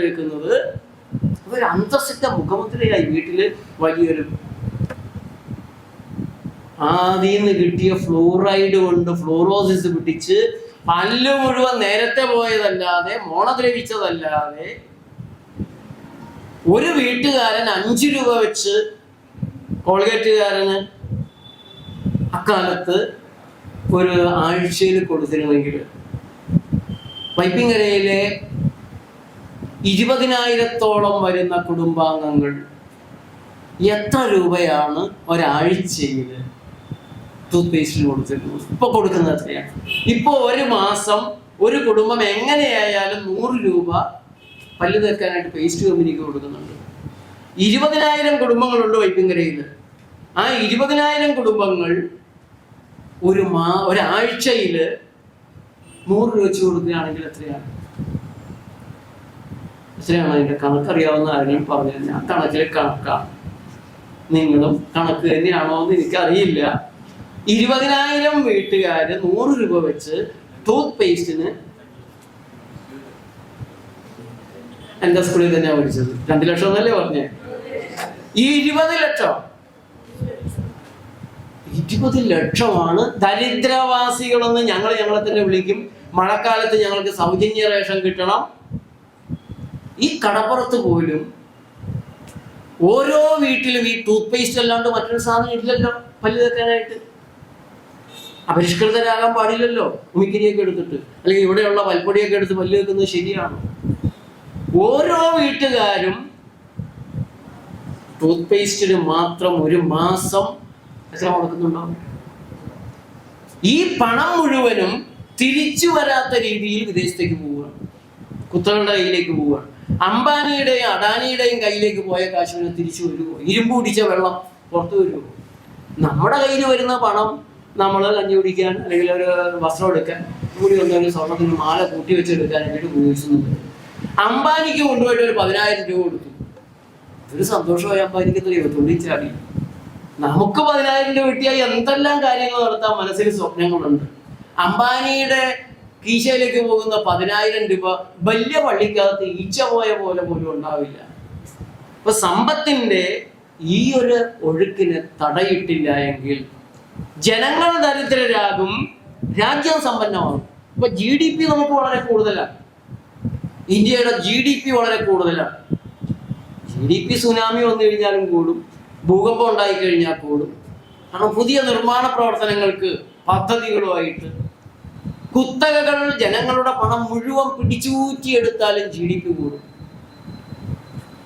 അപ്പൊ ഒരു അന്തസ്സിന്റെ മുഖമുദ്രയായി വീട്ടിൽ വലിയൊരു ആദ്യം കിട്ടിയ ഫ്ലൂറൈഡ് കൊണ്ട് ഫ്ലൂറോസിസ് പിടിച്ച് പല്ല് മുഴുവൻ നേരത്തെ പോയതല്ലാതെ മോണദ്രവിച്ചതല്ലാതെ ഒരു വീട്ടുകാരൻ അഞ്ചു രൂപ വെച്ച് കോൾഗേറ്റുകാരന് അക്കാലത്ത് ഒരു ആഴ്ചയിൽ കൊടുത്തിരുന്നെങ്കിൽ വൈപ്പിങ്ങരയിലെ ഇരുപതിനായിരത്തോളം വരുന്ന കുടുംബാംഗങ്ങൾ എത്ര രൂപയാണ് ഒരാഴ്ചയിൽ ടൂത്ത് പേസ്റ്റിന് കൊടുത്തിരുന്നത് ഇപ്പൊ കൊടുക്കുന്നത് എത്രയാണ്? ഇപ്പൊ ഒരു മാസം ഒരു കുടുംബം എങ്ങനെയായാലും നൂറ് രൂപ പല്ല് തീർക്കാനായിട്ട് പേസ്റ്റ് കമ്പനിക്ക് കൊടുക്കുന്നുണ്ട്. ഇരുപതിനായിരം കുടുംബങ്ങളുണ്ട് വൈപ്പിങ്കരയിൽ ആ ഇരുപതിനായിരം കുടുംബങ്ങൾ ഒരു മാ ഒരാഴ്ചയിൽ നൂറ് രൂപ വെച്ച് കൊടുക്കുകയാണെങ്കിൽ എത്രയാണ്? എത്രയാണ് അതിന്റെ കണക്കറിയാവുന്ന ആരെങ്കിലും പറഞ്ഞു ഞാൻ കണക്കിൽ കണക്കാണ് നിങ്ങളും കണക്ക് തന്നെയാണോ എന്ന് എനിക്കറിയില്ല. ഇരുപതിനായിരം വീട്ടുകാർ നൂറ് രൂപ വെച്ച് ടൂത്ത് പേസ്റ്റിന് എന്റെ സ്കൂളിൽ തന്നെയാണ് പഠിച്ചത്. രണ്ടു ലക്ഷം എന്നല്ലേ പറഞ്ഞേ? ഈ ഇരുപത് ലക്ഷം. ഇരുപത് ലക്ഷമാണ് ദരിദ്രവാസികളെന്ന് ഞങ്ങൾ ഞങ്ങളെ തന്നെ വിളിക്കും. മഴക്കാലത്ത് ഞങ്ങൾക്ക് സൗജന്യ റേഷൻ കിട്ടണം. ഈ കടപ്പുറത്ത് പോലും ഓരോ വീട്ടിലും ഈ ടൂത്ത് പേസ്റ്റ് അല്ലാണ്ട് മറ്റൊരു സാധനം ഇല്ലല്ലോ പല്ല് തേക്കാനായിട്ട്. അപരിഷ്കൃതരാകാൻ പാടില്ലല്ലോ ഉമിക്കിരിയൊക്കെ എടുത്തിട്ട്. അല്ലെങ്കിൽ ഇവിടെയുള്ള പൽപ്പൊടിയൊക്കെ എടുത്ത് പല്ല് വെക്കുന്നത് ശരിയാണ്. ഓരോ വീട്ടുകാരും ടൂത്ത് പേസ്റ്റിന് മാത്രം ഒരു മാസം എത്ര കൊടുക്കുന്നുണ്ടോ ഈ പണം മുഴുവനും തിരിച്ചു വരാത്ത രീതിയിൽ വിദേശത്തേക്ക് പോവുകയാണ്. കുത്തകളുടെ കയ്യിലേക്ക് പോവുകയാണ്. അംബാനിയുടെയും അഡാനിയുടെയും കയ്യിലേക്ക് പോയ കാശ് പിന്നെ തിരിച്ചു വരുമോ? ഇരുമ്പ് പിടിച്ച വെള്ളം പുറത്തു വരുമോ? നമ്മുടെ കയ്യിൽ വരുന്ന പണം നമ്മൾ കഞ്ഞി കുടിക്കാൻ അല്ലെങ്കിൽ ഒരു വസ്ത്രം എടുക്കാൻ കൂടി വന്നൊരു സ്വർണത്തിന് മാല കൂട്ടി വെച്ചെടുക്കാൻ വേണ്ടി ഉപയോഗിക്കുന്നുണ്ട്. അംബാനിക്ക് കൊണ്ടുപോയിട്ട് ഒരു പതിനായിരം രൂപ കൊടുത്തു. ഒരു സന്തോഷമായി അംബാനിക്ക് എത്രയോ തുള്ളിച്ചാടി നമുക്ക് പതിനായിരം രൂപ കിട്ടിയാൽ എന്തെല്ലാം കാര്യങ്ങൾ നടത്താൻ മനസ്സിൽ സ്വപ്നങ്ങളുണ്ട്? അംബാനിയുടെ കീശയിലേക്ക് പോകുന്ന പതിനായിരം രൂപ വലിയ പള്ളിക്കകത്ത് ഈച്ച പോയ പോലെ പോലും ഉണ്ടാവില്ല. അപ്പൊ സമ്പത്തിന്റെ ഈ ഒരു ഒഴുക്കിന് തടയിട്ടില്ല എങ്കിൽ ജനങ്ങൾ ദരിദ്രരാകും രാജ്യം സമ്പന്നമാകും. ഇപ്പൊ ജി ഡി പി നമുക്ക് വളരെ കൂടുതലാണ്. ഇന്ത്യയുടെ ജി ഡി പി വളരെ കൂടുതലാണ്. ജി ഡി പി സുനാമി വന്നു കഴിഞ്ഞാലും കൂടും. ഭൂകമ്പം ഉണ്ടായി കഴിഞ്ഞാൽ കൂടും. കാരണം പുതിയ നിർമ്മാണ പ്രവർത്തനങ്ങൾക്ക് പദ്ധതികളുമായിട്ട് കുത്തകകൾ ജനങ്ങളുടെ പണം മുഴുവൻ പിടിച്ചൂറ്റിയെടുത്താലും ജി ഡി പി കൂടും.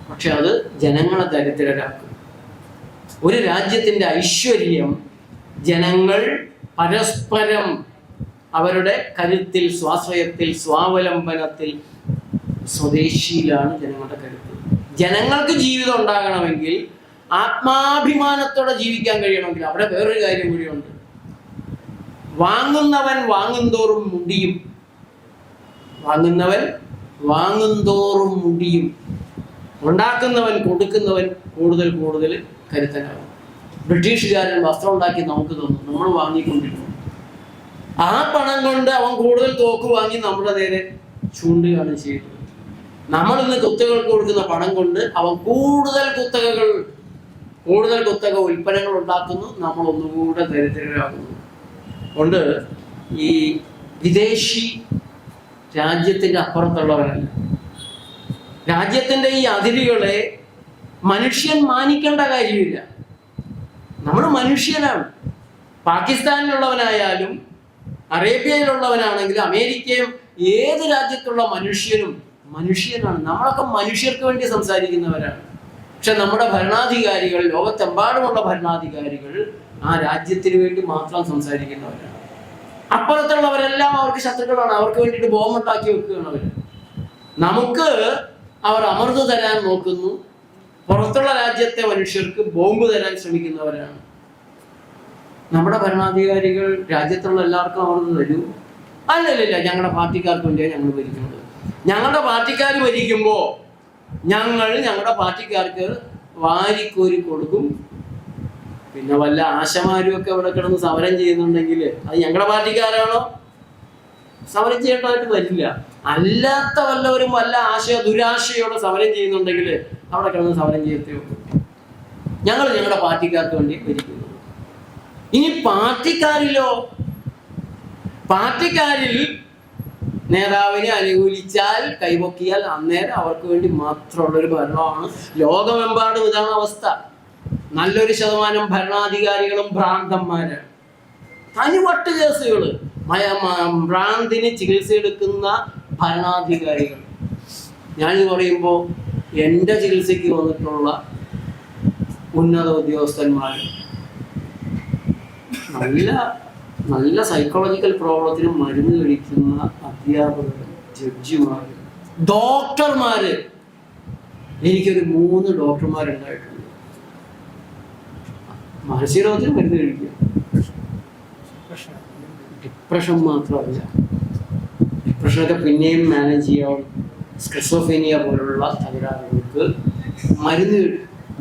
പക്ഷെ അത് ജനങ്ങളെ ദരിദ്രരാക്കും. ഒരു രാജ്യത്തിന്റെ ഐശ്വര്യം ജനങ്ങൾ പരസ്പരം അവരുടെ കരുത്തിൽ സ്വാശ്രയത്തിൽ സ്വാവലംബനത്തിൽ സ്വദേശിയിലാണ് ജനങ്ങളുടെ കരുത്ത്. ജനങ്ങൾക്ക് ജീവിതം ഉണ്ടാകണമെങ്കിൽ ആത്മാഭിമാനത്തോടെ ജീവിക്കാൻ കഴിയണമെങ്കിൽ അവിടെ വേറൊരു കാര്യം കൂടിയുണ്ട്. വാങ്ങുന്നവൻ വാങ്ങുന്തോറും മുടിയും. വാങ്ങുന്നവൻ വാങ്ങുന്തോറും മുടിയും. ഉണ്ടാക്കുന്നവൻ കൊടുക്കുന്നവൻ കൂടുതൽ കൂടുതൽ കരുത്തനാകും ബ്രിട്ടീഷുകാരൻ വസ്ത്രം ഉണ്ടാക്കി നമുക്ക് തന്നു. നമ്മൾ വാങ്ങിക്കൊണ്ടിരുന്നു. ആ പണം കൊണ്ട് അവൻ കൂടുതൽ തോക്ക് വാങ്ങി നമ്മുടെ നേരെ ചൂണ്ടുകയാണ് ചെയ്തത്. നമ്മൾ ഇന്ന് കുത്തകൾക്ക് കൊടുക്കുന്ന പണം കൊണ്ട് അവൻ കൂടുതൽ കുത്തകകൾ കൂടുതൽ കുത്തക ഉൽപ്പന്നങ്ങൾ ഉണ്ടാക്കുന്നു നമ്മൾ ഒന്നുകൂടെ ദരിദ്രരാകുന്നു. കൊണ്ട് ഈ വിദേശി രാജ്യത്തിന്റെ അപ്പുറത്തുള്ളവരല്ല. രാജ്യത്തിന്റെ ഈ അതിരുകളെ മനുഷ്യൻ മാനിക്കേണ്ട കാര്യമില്ല. നമ്മൾ മനുഷ്യനാണ്. പാകിസ്ഥാനിലുള്ളവനായാലും അറേബ്യയിലുള്ളവനാണെങ്കിലും അമേരിക്കയും ഏത് രാജ്യത്തുള്ള മനുഷ്യനും മനുഷ്യനാണ്. നമ്മളൊക്കെ മനുഷ്യർക്ക് വേണ്ടി സംസാരിക്കുന്നവരാണ്. പക്ഷെ നമ്മുടെ ഭരണാധികാരികൾ ലോകത്തെമ്പാടുമുള്ള ഭരണാധികാരികൾ ആ രാജ്യത്തിന് വേണ്ടി മാത്രം സംസാരിക്കുന്നവരാണ്. അപ്പുറത്തുള്ളവരെല്ലാം അവർക്ക് ശത്രുക്കളാണ്. അവർക്ക് വേണ്ടിയിട്ട് ബോംബുണ്ടാക്കി വെക്കുകയാണ് അവർ നമുക്ക് അവർ അമൃത് തരാൻ നോക്കുന്നു. പുറത്തുള്ള രാജ്യത്തെ മനുഷ്യർക്ക് ബോംബ് തരാൻ ശ്രമിക്കുന്നവരാണ്. നമ്മുടെ ഭരണാധികാരികൾ രാജ്യത്തുള്ള എല്ലാവർക്കും അമൃത് തരൂ. അല്ലല്ല ഞങ്ങളുടെ പാർട്ടിക്കാർക്ക് വേണ്ടിയാണ് ഞങ്ങൾ ഭരിക്കുന്നത്. ഞങ്ങളുടെ പാർട്ടിക്കാർ ഭരിക്കുമ്പോൾ ഞങ്ങൾ ഞങ്ങളുടെ പാർട്ടിക്കാർക്ക് വാരിക്കോരി കൊടുക്കും. പിന്നെ വല്ല ആശമാരും ഒക്കെ ഇവിടെ കിടന്ന് സമരം ചെയ്യുന്നുണ്ടെങ്കിൽ അത് ഞങ്ങളുടെ പാർട്ടിക്കാരാണോ? സമരം ചെയ്യേണ്ടതായിട്ട് വരില്ല. അല്ലാത്ത വല്ലവരും വല്ല ആശയ ദുരാശയോടെ സമരം ചെയ്യുന്നുണ്ടെങ്കിൽ അവിടെ കിടന്ന് സമരം ചെയ്യത്തേ ഞങ്ങൾ ഞങ്ങളുടെ പാർട്ടിക്കാർക്ക് വേണ്ടി ഭരിക്കുന്നു. ഇനി പാർട്ടിക്കാരിലോ? പാർട്ടിക്കാരിൽ നേതാവിനെ അനുകൂലിച്ചാൽ കൈപൊക്കിയാൽ അന്നേരം അവർക്ക് വേണ്ടി മാത്രമുള്ള ഒരു ഭരണമാണ്. ലോകമെമ്പാടും ഇതാണ് അവസ്ഥ. നല്ലൊരു ശതമാനം ഭരണാധികാരികളും ഭ്രാന്തന്മാരാണ്. തനിവട്ട് കേസുകൾ ഭ്രാന്തിന് ചികിത്സ എടുക്കുന്ന ഭരണാധികാരികൾ. ഞാനിത് പറയുമ്പോൾ എന്റെ ചികിത്സയ്ക്ക് വന്നിട്ടുള്ള ഉന്നത ഉദ്യോഗസ്ഥന്മാർ നല്ല നല്ല സൈക്കോളജിക്കൽ പ്രോബ്ലത്തിന് മരുന്ന് കഴിക്കുന്ന അധ്യാപകർ ജഡ്ജിമാർ ഡോക്ടർമാര് എനിക്കൊരു മൂന്ന് ഡോക്ടർമാരുണ്ടായിട്ടുണ്ട് മാനസിക രോഗത്തിന് മരുന്ന് കഴിക്കുക ഡിപ്രഷൻ മാത്രമല്ല. ഡിപ്രഷനൊക്കെ പിന്നെയും മാനേജ് ചെയ്യാൻ സ്ക്രിസോഫേനിയ പോലുള്ള തകരാറുകൾക്ക് മരുന്ന്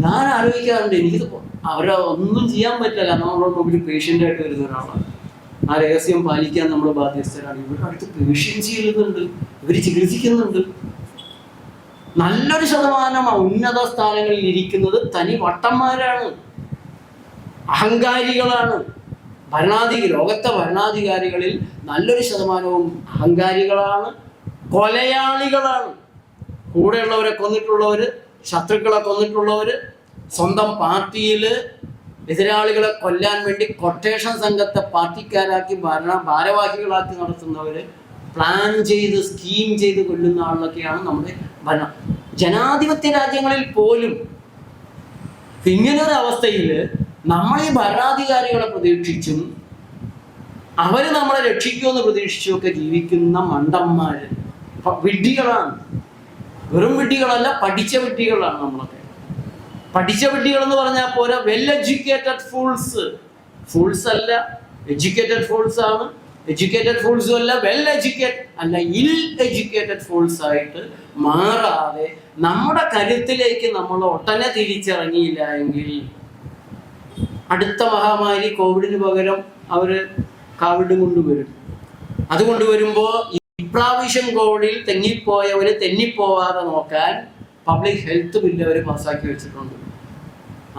ഞാൻ ആലോചിക്കാറുണ്ട് എനിക്കിത് അവരെ ഒന്നും ചെയ്യാൻ പറ്റില്ല. കാരണം നമ്മുടെ മുമ്പിൽ പേഷ്യന്റായിട്ട് വരുന്ന ഒരാളാണ്. ആ രഹസ്യം പാലിക്കാൻ നമ്മൾ ബാധ്യസ്ഥരാണ്. ഇവരുടെ അടുത്ത് പേഷ്യൻസ് ചെയ്യുന്നുണ്ട്. ഇവർ ചികിത്സിക്കുന്നുണ്ട്. നല്ലൊരു ശതമാനം ഉന്നത സ്ഥാനങ്ങളിൽ ഇരിക്കുന്നത് തനി വട്ടന്മാരാണ്. അഹങ്കാരികളാണ്. ഭരണാധിക ലോകത്തെ ഭരണാധികാരികളിൽ നല്ലൊരു ശതമാനവും അഹങ്കാരികളാണ്. കൊലയാളികളാണ്. കൂടെയുള്ളവരെ കൊന്നിട്ടുള്ളവര് ശത്രുക്കളെ കൊന്നിട്ടുള്ളവര് സ്വന്തം പാർട്ടിയിൽ എതിരാളികളെ കൊല്ലാൻ വേണ്ടി കൊട്ടേഷൻ സംഘത്തെ പാർട്ടിക്കാരാക്കി ഭരണ ഭാരവാഹികളാക്കി നടത്തുന്നവര് പ്ലാൻ ചെയ്ത് സ്കീം ചെയ്ത് കൊല്ലുന്ന ആളുകളൊക്കെയാണ് നമ്മുടെ ഭരണം ജനാധിപത്യ രാജ്യങ്ങളിൽ പോലും ഇങ്ങനെ ഒരു അവസ്ഥയിൽ നമ്മൾ ഈ ഭരണാധികാരികളെ പ്രതീക്ഷിച്ചും അവർ നമ്മളെ രക്ഷിക്കുമെന്ന് പ്രതീക്ഷിച്ചും ഒക്കെ ജീവിക്കുന്ന മണ്ടന്മാര്. വിഡ്ഢികളാണ്. വെറും വിഡ്ഢികളല്ല പഠിച്ച വിഡ്ഢികളാണ് നമ്മളൊക്കെ. പഠിച്ച വിഡ്ഢികൾ എന്ന് പറഞ്ഞാൽ പോരാ വെൽ എഡ്യൂക്കേറ്റഡ് ഫൂൾസ് ഫൂൾസ് അല്ല എഡ്യൂക്കേറ്റഡ് ഫൂൾസ് ആണ്. എഡ്യൂക്കേറ്റഡ് ഫൂൾസും അല്ല വെൽ എഡ്യൂക്കേറ്റ് അല്ല ഇൽ എഡ്യൂക്കേറ്റഡ് ഫൂൾസ് ആയിട്ട് മാറാതെ നമ്മുടെ കരുത്തിലേക്ക് നമ്മൾ ഒട്ടനെ തിരിച്ചിറങ്ങിയില്ല എങ്കിൽ അടുത്ത മഹാമാരി കോവിഡിന് പകരം അവർ കോവിഡ് കൊണ്ടുവരും. അത് കൊണ്ടുവരുമ്പോൾ ഇപ്രാവശ്യം കോവിഡിൽ തെങ്ങിപ്പോയവര് തെന്നിപ്പോവാതെ നോക്കാൻ പബ്ലിക് ഹെൽത്ത് ബില്ല് അവർ പാസ്സാക്കി വെച്ചിട്ടുണ്ട്.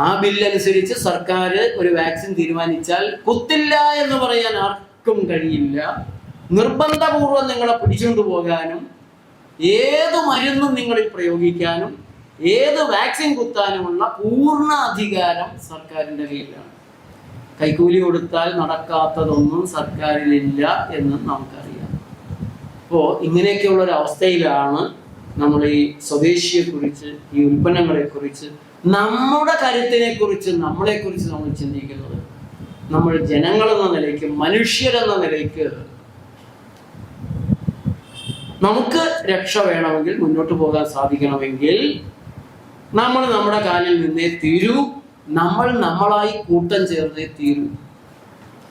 ആ ബില്ലനുസരിച്ച് സർക്കാർ ഒരു വാക്സിൻ തീരുമാനിച്ചാൽ കുത്തില്ല എന്ന് പറയാൻ ആർക്കും കഴിയില്ല. നിർബന്ധപൂർവം നിങ്ങളെ പിടിച്ചുകൊണ്ട് പോകാനും ഏത് മരുന്നും നിങ്ങളിൽ പ്രയോഗിക്കാനും ഏത് വാക്സിൻ കുത്താനുമുള്ള പൂർണ അധികാരം സർക്കാരിന്റെ കയ്യിലാണ്. കൈക്കൂലി കൊടുത്താൽ നടക്കാത്തതൊന്നും സർക്കാരിലില്ല എന്ന് നമുക്കറിയാം. അപ്പോൾ ഇങ്ങനെയൊക്കെയുള്ള ഒരു അവസ്ഥയിലാണ് നമ്മൾ ഈ സ്വദേശിയെ കുറിച്ച് ഈ ഉൽപ്പന്നങ്ങളെ കുറിച്ച് നമ്മുടെ കരുത്തിനെ കുറിച്ച് നമ്മളെ കുറിച്ച് നമ്മൾ ചിന്തിക്കുന്നത് നമ്മൾ ജനങ്ങളെന്ന നിലയ്ക്ക് മനുഷ്യരെന്ന നിലയ്ക്ക് നമുക്ക് രക്ഷ വേണമെങ്കിൽ മുന്നോട്ട് പോകാൻ സാധിക്കണമെങ്കിൽ നമ്മൾ നമ്മുടെ കാലിൽ നിന്നേ തീരൂ. നമ്മൾ നമ്മളായി കൂട്ടം ചേർന്നേ തീരൂ.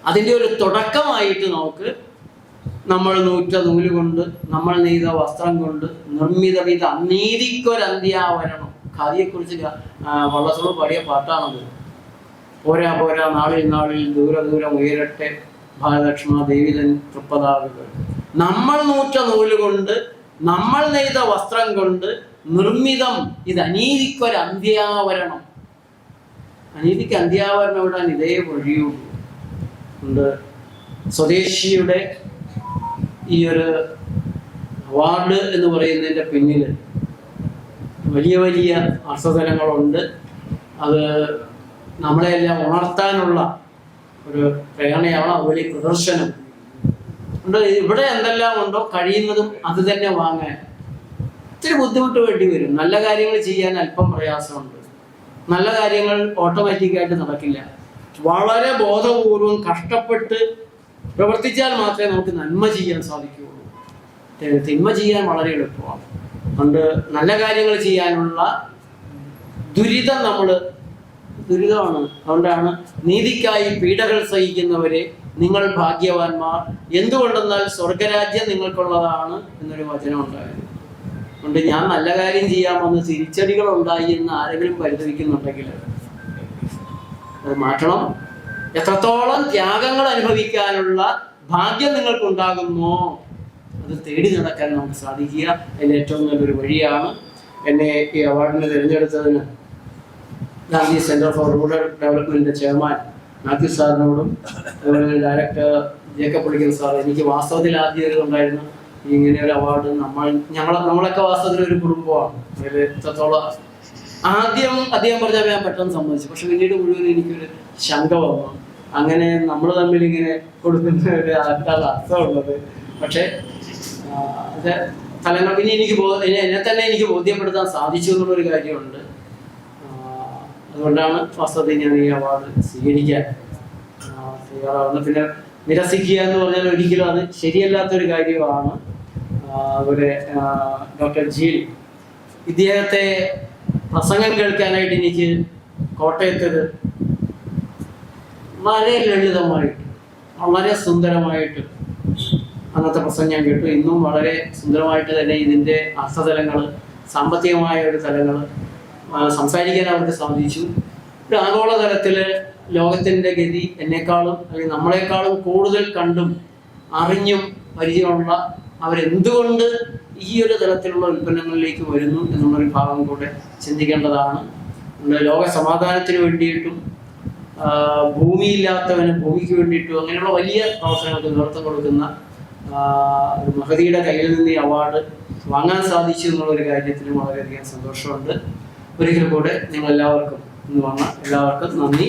അതിന്റെ ഒരു തുടക്കമായിട്ട് നമുക്ക് നമ്മൾ നൂറ്റ നൂൽ കൊണ്ട് നമ്മൾ നെയ്ത വസ്ത്രം കൊണ്ട് നിർമ്മിത വിധ അനീതിക്കൊരന്ത്യാവരണം ഖാദിയെക്കുറിച്ച് വള്ളത്തോട് പാടിയ പാട്ടാണത്. പോരാ പോരാ നാളിൽ നാളിൽ ദൂര ദൂരം ഉയരട്ടെ ഭാരതലക്ഷ്മ ദേവിതൻ തൃപ്പതാകുകൾ. നമ്മൾ നൂറ്റ നൂൽ കൊണ്ട് നമ്മൾ നെയ്ത വസ്ത്രം കൊണ്ട് നിർമ്മിതം ഇത് അനീതിക്കൊരു അന്ത്യാവരണം അനീതിക്ക് അന്ത്യാവരണം ഇടാൻ ഇതേ വഴിയുള്ളൂ. ഉണ്ട്. സ്വദേശിയുടെ ഈ ഒരു അവാർഡ് എന്ന് പറയുന്നതിന്റെ പിന്നിൽ വലിയ വലിയ അർത്ഥതലങ്ങളുണ്ട് അത് നമ്മളെല്ലാം ഉണർത്താനുള്ള ഒരു പ്രേരണയാണ് ഈ പ്രദർശനം. ഉണ്ട്? ഇവിടെ എന്തെല്ലാം ഉണ്ടോ? കഴിയുന്നതും അത് തന്നെ വാങ്ങാൻ. ഇത്തിരി ബുദ്ധിമുട്ട് വേണ്ടി വരും. നല്ല കാര്യങ്ങൾ ചെയ്യാൻ അല്പം പ്രയാസമുണ്ട്. നല്ല കാര്യങ്ങൾ ഓട്ടോമാറ്റിക്കായിട്ട് നടക്കില്ല. വളരെ ബോധപൂർവം കഷ്ടപ്പെട്ട് പ്രവർത്തിച്ചാൽ മാത്രമേ നമുക്ക് നന്മ ചെയ്യാൻ സാധിക്കുകയുള്ളൂ. തിന്മ ചെയ്യാൻ വളരെ എളുപ്പമാണ്. അതുകൊണ്ട് നല്ല കാര്യങ്ങൾ ചെയ്യാനുള്ള ദുരിതം നമ്മൾ ദുരിതമാണ്. അതുകൊണ്ടാണ് നീതിക്കായി പീഡകൾ സഹിക്കുന്നവരെ നിങ്ങൾ ഭാഗ്യവാന്മാർ. എന്തുകൊണ്ടെന്നാൽ സ്വർഗരാജ്യം നിങ്ങൾക്കുള്ളതാണ് എന്നൊരു വചനം ഉണ്ടായിരുന്നു. അതുകൊണ്ട് ഞാൻ നല്ല കാര്യം ചെയ്യാമെന്ന് തിരിച്ചടികൾ ഉണ്ടായി എന്ന് ആരെങ്കിലും പരിതപിക്കുന്നുണ്ടെങ്കിൽ അത് മാറ്റണം. എത്രത്തോളം ത്യാഗങ്ങൾ അനുഭവിക്കാനുള്ള ഭാഗ്യം നിങ്ങൾക്ക് ഉണ്ടാകുമോ അത് തേടി നടക്കാൻ നമുക്ക് സാധിക്കുക. അതിന്റെ ഏറ്റവും നല്ലൊരു വഴിയാണ് എന്നെ ഈ അവാർഡിന് തിരഞ്ഞെടുത്തതിന്. ഗാന്ധി സെന്റർ ഫോർ റൂറൽ ഡെവലപ്മെന്റിന്റെ ചെയർമാൻ മാത്യു സാറിനോടും അതുപോലെ ഡയറക്ടർ ജേക്കബ് പുളിക്കൽ സാർ. എനിക്ക് വാസ്തവത്തിൽ ആദ്യം ഉണ്ടായിരുന്നു ഇങ്ങനെ ഒരു അവാർഡ്. നമ്മൾ ഞങ്ങൾ നമ്മളൊക്കെ വാസ്തവത്തിൽ ഒരു കുടുംബമാണ്. അതിൽ എത്രത്തോളം ആദ്യം അദ്ദേഹം പറഞ്ഞാൽ ഞാൻ പെട്ടെന്ന് സമ്മതിച്ചു. പക്ഷെ പിന്നീട് മുഴുവൻ എനിക്കൊരു ശങ്ക വന്നു. അങ്ങനെ നമ്മൾ തമ്മിൽ ഇങ്ങനെ കൊടുക്കുന്ന ഒരു അർത്ഥമുള്ളത് പക്ഷേ ഫലങ്ങൾ പിന്നെ എനിക്ക് എന്നെ തന്നെ എനിക്ക് ബോധ്യപ്പെടുത്താൻ സാധിച്ചു എന്നുള്ളൊരു കാര്യമുണ്ട്. അതുകൊണ്ടാണ് വാസ്തവത്തിൽ ഞാൻ ഈ അവാർഡ് സ്വീകരിക്കാൻ തയ്യാറാവുന്നത്. പിന്നെ നിരസിക്കുക എന്ന് പറഞ്ഞാൽ ഒരിക്കലും അത് ശരിയല്ലാത്തൊരു കാര്യമാണ്. അതുപോലെ ഡോക്ടർ ജീൽ ഇദ്ദേഹത്തെ പ്രസംഗം കേൾക്കാനായിട്ട് എനിക്ക് കോട്ടയത്ത് വളരെ ലളിതമായിട്ട് വളരെ സുന്ദരമായിട്ട് അന്നത്തെ പ്രസംഗം ഞാൻ കേട്ടു. ഇന്നും വളരെ സുന്ദരമായിട്ട് തന്നെ ഇതിന്റെ അർത്ഥതലങ്ങൾ സാമ്പത്തികമായ ഒരു തലങ്ങൾ സംസാരിക്കാൻ അവർക്ക് സാധിച്ചു. ഒരു ആഗോളതലത്തിൽ ലോകത്തിന്റെ ഗതി എന്നെക്കാളും അല്ലെങ്കിൽ നമ്മളെക്കാളും കൂടുതൽ കണ്ടും അറിഞ്ഞും പരിചയമുള്ള അവരെന്തുകൊണ്ട് ഈ ഒരു തലത്തിലുള്ള ഉൽപ്പന്നങ്ങളിലേക്ക് വരുന്നു എന്നുള്ളൊരു ഭാഗം കൂടെ ചിന്തിക്കേണ്ടതാണ്. ലോക സമാധാനത്തിന് വേണ്ടിയിട്ടും ഭൂമിയില്ലാത്തവന് ഭൂമിക്ക് വേണ്ടിയിട്ടും അങ്ങനെയുള്ള വലിയ പ്രവർത്തനങ്ങൾക്ക് നേതൃത്വം കൊടുക്കുന്ന ഒരു മഹതിയുടെ കയ്യിൽ നിന്ന് ഈ അവാർഡ് വാങ്ങാൻ സാധിച്ചു എന്നുള്ള ഒരു കാര്യത്തിലും വളരെയധികം സന്തോഷമുണ്ട്. ഒരിക്കൽ കൂടെ നിങ്ങൾ എല്ലാവർക്കും ഇന്ന് വന്ന എല്ലാവർക്കും നന്ദി.